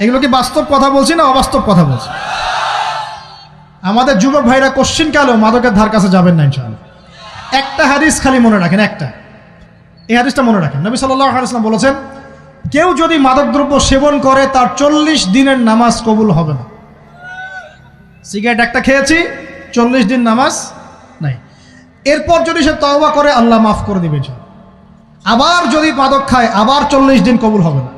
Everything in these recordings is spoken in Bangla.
এগুলো কি বাস্তব কথা বলছি না অবাস্তব কথা বলছি? আমাদের যুবক ভাইরা কোশ্চিন কালেও মাদকের ধার কাছে যাবেন না ইনশাআল্লাহ। একটা হাদিস খালি মনে রাখেন, একটা। এই হাদিসটা মনে রাখেন। নবী সাল্লাহ আলাইসলাম বলেছেন, কেউ যদি মাদকদ্রব্য সেবন করে, তার চল্লিশ দিনের নামাজ কবুল হবে না। সিগারেট একটা খেয়েছি, চল্লিশ দিন নামাজ নাই। এরপর যদি সে তওবা করে, আল্লাহ মাফ করে দিবে। আবার যদি মাদক খায়, আবার চল্লিশ দিন কবুল হবে না।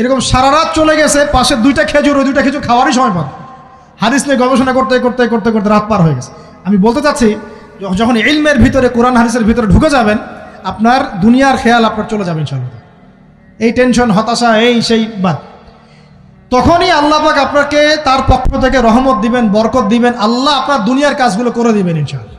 এরকম সারা রাত চলে গেছে, পাশে দুইটা খেজুর, ওই দুইটা খেজুর খাওয়ারই সময় পান। হাদিস নিয়ে গবেষণা করতে করতে করতে করতে রাত পার হয়ে গেছে। আমি বলতে চাচ্ছি যখন ইলমের ভিতরে, কোরআন হাদিসের ভিতরে ঢুকে যাবেন, আপনার দুনিয়ার খেয়াল আপনার চলে যাবেন ইনশাআল্লাহ। এই টেনশন, হতাশা, এই সেই বাদ। তখনই আল্লাহ পাক আপনাকে তার পক্ষ থেকে রহমত দিবেন, বরকত দিবেন, আল্লাহ আপনার দুনিয়ার কাজগুলো করে দিবেন ইনশাআল্লাহ।